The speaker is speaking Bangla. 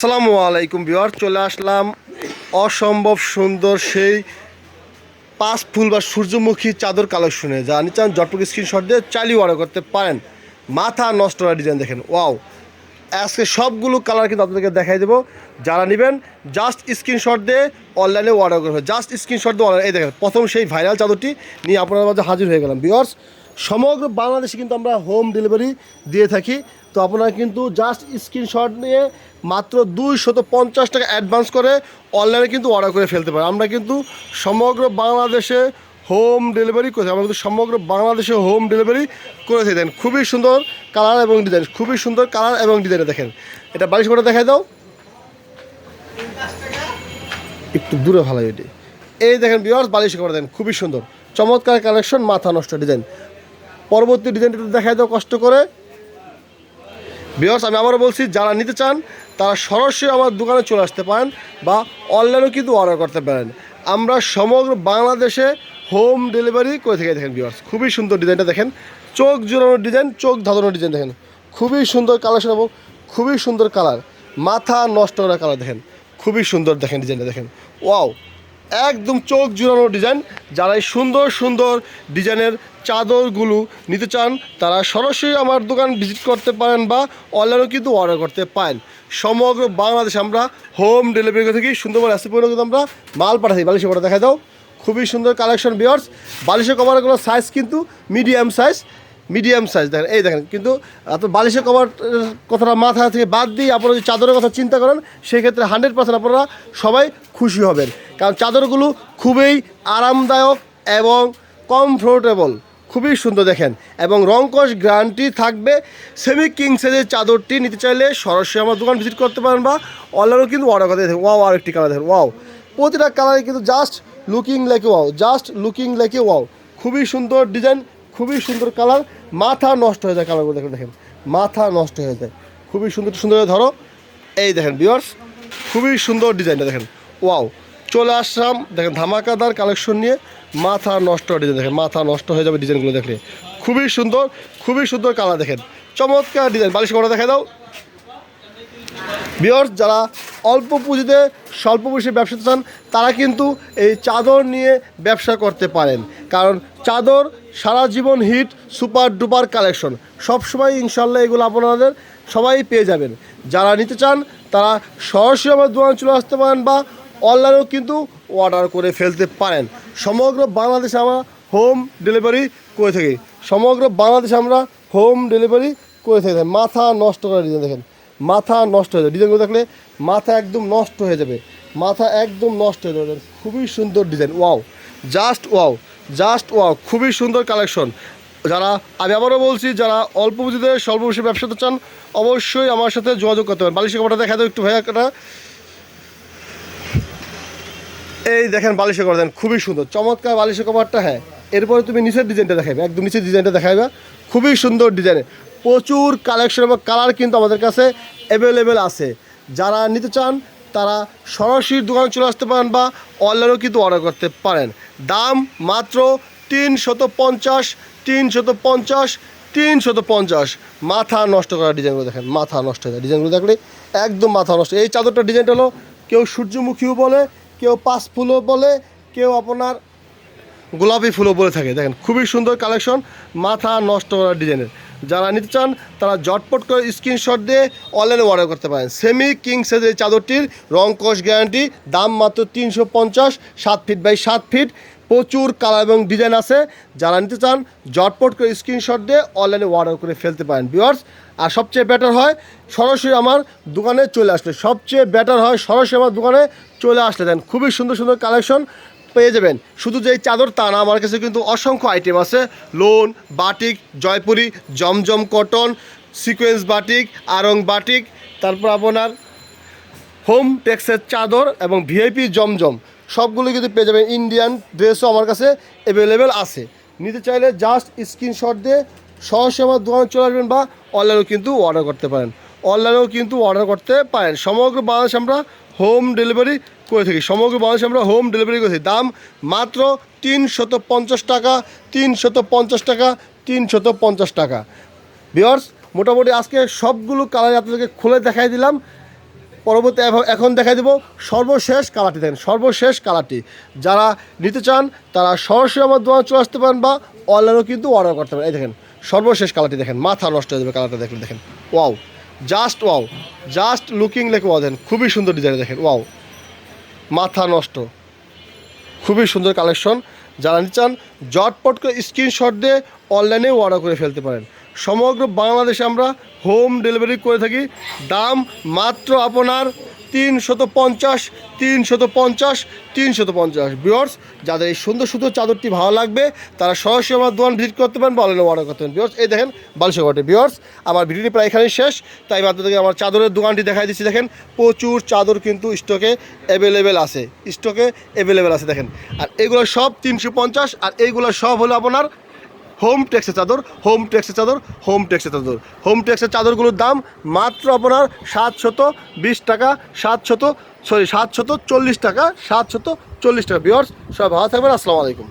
আসসালামু আলাইকুম বিহার চলে আসলাম অসম্ভব সুন্দর সেই পাঁচ ফুল বা সূর্যমুখী চাদর কালেকশনে। যা নিচান চান জটপক স্ক্রিনশট দিয়ে চালিয়ে অর্ডার করতে পারেন। মাথা নষ্ট হওয়ার ডিজাইন দেখেন। ওয়াও আজকে সবগুলো কালার কিন্তু আপনাদেরকে দেখাই দেবো। যারা নেবেন জাস্ট স্ক্রিনশট দিয়ে অনলাইনে অর্ডার করবে জাস্ট স্ক্রিনশট দিয়ে অনলাইন এই দেখেন, প্রথম সেই ভাইরাল চাদরটি নিয়ে আপনার মাঝে হাজির হয়ে গেলাম। বিয়ার্স সমগ্র বাংলাদেশে কিন্তু আমরা হোম ডেলিভারি দিয়ে থাকি। তো আপনারা কিন্তু জাস্ট স্ক্রিনশট নিয়ে মাত্র দুইশত পঞ্চাশ টাকা অ্যাডভান্স করে অনলাইনে কিন্তু অর্ডার করে ফেলতে পারেন। আমরা কিন্তু সমগ্র বাংলাদেশে হোম ডেলিভারি করে। আমরা কিন্তু সমগ্র বাংলাদেশে হোম ডেলিভারি করে থাকি দেন খুবই সুন্দর কালার এবং ডিজাইন, খুবই সুন্দর কালার এবং ডিজাইনে দেখেন। এটা বালিশ করে দেখাই দাও। একটু দূরে ভালো এটি এই দেখেন বিয়ার্স বালিশ করে দেন, খুবই সুন্দর। চমৎকার কালেকশন মাথা নষ্ট ডিজাইন। পরবর্তী ডিজাইনটা দেখাই দাও কষ্ট করে। বিয়ার্স আমি আবারও বলছি, যারা নিতে চান, তারা সরাসরি আমার দোকানে চলে আসতে পারেন বা অনলাইনেও কিন্তু অর্ডার করতে পারেন। আমরা সমগ্র বাংলাদেশে হোম ডেলিভারি করে থেকে দেখেন বিয়ার্স খুবই সুন্দর ডিজাইনটা দেখেন। চোখ জোড়ানোর ডিজাইন, চোখ ধাঁধানোর ডিজাইন দেখেন। খুবই সুন্দর কালেকশন এবং খুবই সুন্দর কালার মাথা নষ্ট করা কালার দেখেন। খুবই সুন্দর দেখেন ডিজাইনটা দেখেন। ওয়াও একদম চোখ জুড়ানো ডিজাইন। যারা সুন্দর সুন্দর ডিজাইনের চাদরগুলো নিতে চান, তারা সরাসরি আমার দোকান ভিজিট করতে পারেন বা অনলাইনেও কিন্তু অর্ডার করতে পারেন। সমগ্র বাংলাদেশে আমরা হোম ডেলিভারি করে থাকি। সুন্দরবন রেসিপি কিন্তু আমরা মাল পাঠাই বালিশে দেখা দাও। খুবই সুন্দর কালেকশন বিয়ার্স বালিশের কভারগুলো সাইজ কিন্তু মিডিয়াম সাইজ মিডিয়াম সাইজ দেখেন, এই দেখেন, কিন্তু এত বালিশের কভার কথাটা মাথা থেকে বাদ দিয়ে আপনারা যদি চাদরের কথা চিন্তা করেন, সেক্ষেত্রে হান্ড্রেড পার্সেন্ট আপনারা সবাই খুশি হবেন। কারণ চাদরগুলো খুবই আরামদায়ক এবং কমফোর্টেবল খুবই সুন্দর দেখেন। এবং রংকশ গ্যারান্টি থাকবে। সেমি কিং সাইজের চাদরটি নিতে চাইলে সরাসরি আমার দোকান ভিজিট করতে পারেন বা অনলাইনেও কিন্তু অর্ডার করতে ওয়াও আরেকটি কালার দেখেন। ওয়াও প্রতিটা কালারে কিন্তু just looking like wow just looking like wow খুবই সুন্দর ডিজাইন খুবই সুন্দর কালার মাথা নষ্ট হয়ে যায় কালারগুলো দেখেন দেখেন। মাথা নষ্ট হয়ে যায়। খুবই সুন্দর সুন্দর ধরো। এই দেখেন বিয়ার্স খুবই সুন্দর ডিজাইনটা দেখেন। ওয়াও চলে আসলাম, দেখেন ধামাকাদার কালেকশন নিয়ে মাথা নষ্ট ডিজাইন দেখেন, মাথা নষ্ট হয়ে যাবে ডিজাইনগুলো দেখলে। খুবই সুন্দর খুবই সুন্দর কালার দেখেন। চমৎকার ডিজাইন বালিশ করে দেখা দাও। বিয়ার্স যারা অল্প পুঁজিতে, স্বল্প পুঁজি ব্যবসা চান, তারা কিন্তু এই চাদর নিয়ে ব্যবসা করতে পারেন। কারণ চাদর সারা জীবন হিট, সুপার ডুপার কালেকশন। সবসময় ইনশাল্লাহ এগুলো আপনাদের সবাই পেয়ে যাবেন। যারা নিতে চান, তারা সরাসরি আমার দোকান চলে আসতে পারেন বা অনলাইনেও কিন্তু অর্ডার করে ফেলতে পারেন। সমগ্র বাংলাদেশে আমরা হোম ডেলিভারি করে থাকি। সমগ্র বাংলাদেশে আমরা হোম ডেলিভারি করে থাকি। মাথা নষ্ট করে ডিজাইন দেখেন। মাথা নষ্ট হয়ে যাবে। ডিজাইনগুলো দেখলে মাথা একদম নষ্ট হয়ে যাবে। মাথা একদম নষ্ট হয়ে যাবে। খুবই সুন্দর design wow just wow just wow খুবই সুন্দর কালেকশন যারা, আমি আবারও বলছি, যারা অল্প পুঁজিতে স্বল্প পুঁজি ব্যবসাতে চান, অবশ্যই আমার সাথে যোগাযোগ করতে পারেন। বালিশের কপাটা দেখা দাও একটু ভাইয়া কাটা এই দেখেন বালিশের কভার দেন খুবই সুন্দর। চমৎকার বালিশের কভারটা হ্যাঁ। এরপরে তুমি নিচের ডিজাইনটা দেখাবে একদম নিচের ডিজাইনটা দেখাবে খুবই সুন্দর ডিজাইনে প্রচুর কালেকশন এবং কালার কিন্তু আমাদের কাছে অ্যাভেলেবেল আছে। যারা নিতে চান, তারা সরাসরি দোকানে চলে আসতে পারেন বা অনলাইনেও কিন্তু অর্ডার করতে পারেন। দাম মাত্র তিন শত পঞ্চাশ তিন শত পঞ্চাশ তিন শত পঞ্চাশ। মাথা নষ্ট করা ডিজাইনগুলো দেখেন, মাথা নষ্ট হয়ে যায়। ডিজাইনগুলো দেখলে একদম মাথা নষ্ট। এই চাদরটা ডিজাইনটা হলো কেউ সূর্যমুখীও বলে, কেউ পাঁচ ফুলও বলে, কেউ আপনার গোলাপি ফুলও বলে থাকে। দেখেন, খুবই সুন্দর কালেকশন মাথা নষ্ট করা ডিজাইনের যারা নিতে চান, তারা জটপট করে স্ক্রিনশট দিয়ে অনলাইনে অর্ডার করতে পারেন। সেমি কিং সাইজের চাদরটির রং কস গ্যারান্টি দাম মাত্র তিনশো পঞ্চাশ, সাত ফিট বাই সাত ফিট প্রচুর কালার এবং ডিজাইন আছে। যারা নিতে চান জটপট করে স্ক্রিনশট দিয়ে অনলাইনে অর্ডার করে ফেলতে পারেন। ভিউয়ার্স আর সবচেয়ে বেটার হয়, সরাসরি আমার দোকানে চলে আসলে। সবচেয়ে বেটার হয়, সরাসরি আমার দোকানে চলে আসলে। দেন, খুবই সুন্দর সুন্দর কালেকশন পেয়ে যাবেন। শুধু যে চাদর তা না, আমার কাছে কিন্তু অসংখ্য আইটেম আছে। লোন, বাটিক, জয়পুরি, জমজম cotton sequins batik, Aarong batik, তারপর আপনার হোম টেক্সের চাদর এবং ভিআইপি জমজম। সবগুলো কিন্তু পেয়ে যাবেন ইন্ডিয়ান ড্রেসও আমার কাছে অ্যাভেলেবেল আছে। নিতে চাইলে জাস্ট স্ক্রিনশট দিয়ে সরাসরি আমার দোকানে চলে আসবেন বা অনলাইনেও কিন্তু অর্ডার করতে পারেন। অনলাইনেও কিন্তু অর্ডার করতে পারেন। সমগ্র বাংলাদেশ আমরা হোম ডেলিভারি করে থাকি। সমগ্র বাংলাদেশে আমরা হোম ডেলিভারি করে থাকি। দাম মাত্র তিনশত পঞ্চাশ টাকা, তিনশত পঞ্চাশ টাকা, তিনশত পঞ্চাশ টাকা। বিয়ার্স মোটামুটি আজকে সবগুলো কালার আপনাদেরকে খুলে দেখাই দিলাম। পরবর্তী এখন দেখা দেবো সর্বশেষ কালারটি দেখেন, সর্বশেষ কালারটি। যারা নিতে চান, তারা সরাসরি আমার দোকানে চলে আসতে পারেন বা অনলাইনেও কিন্তু অর্ডার করতে পারেন। এই দেখেন, সর্বশেষ কালারটি দেখেন, মাথা নষ্ট হয়ে যাবে কালারটা দেখেন দেখেন। Wow just wow, just looking like wow, দেখেন, খুবই সুন্দর ডিজাইন দেখেন, ওয়াও। মাথা নষ্ট। খুবই সুন্দর কালেকশন যারা নিতে চান জটপট করে স্ক্রিনশট দিয়ে অনলাইনেও অর্ডার করে ফেলতে পারেন। সমগ্র বাংলাদেশে আমরা হোম ডেলিভারি করে থাকি। দাম মাত্র আপনার তিনশত পঞ্চাশ তিনশত পঞ্চাশ তিনশত পঞ্চাশ। বিয়র্স যাদের এই সুন্দর সুন্দর চাদরটি ভালো লাগবে, তারা সরাসরি আমার দোকান ভিজিট করতে পারেন, বলেন অর্ডার করতে পারেন। বিয়র্স এই দেখেন বালিশ ঘটে বিয়ার্স আমার ভিডিওটি প্রায় এখানেই শেষ। তাই আপনাদেরকে আমার চাদরের দোকানটি দেখাই দিচ্ছি। দেখেন, প্রচুর চাদর কিন্তু স্টকে অ্যাভেলেবেল আছে। স্টকে অ্যাভেলেবেল আছে, দেখেন। আর এগুলো সব তিনশো পঞ্চাশ, আর এইগুলো সব হলো আপনার হোম ট্যাক্সের চাদর, হোম ট্যাক্সের চাদর, হোম ট্যাক্সের চাদর। হোম ট্যাক্সের চাদরগুলোর দাম মাত্র আপনার সাতশত বিশ টাকা, সাতশত সরি সাতশত চল্লিশ টাকা, সাতশত চল্লিশ টাকা। বিয়ার্স সব ভালো থাকবেন, আসসালামু আলাইকুম।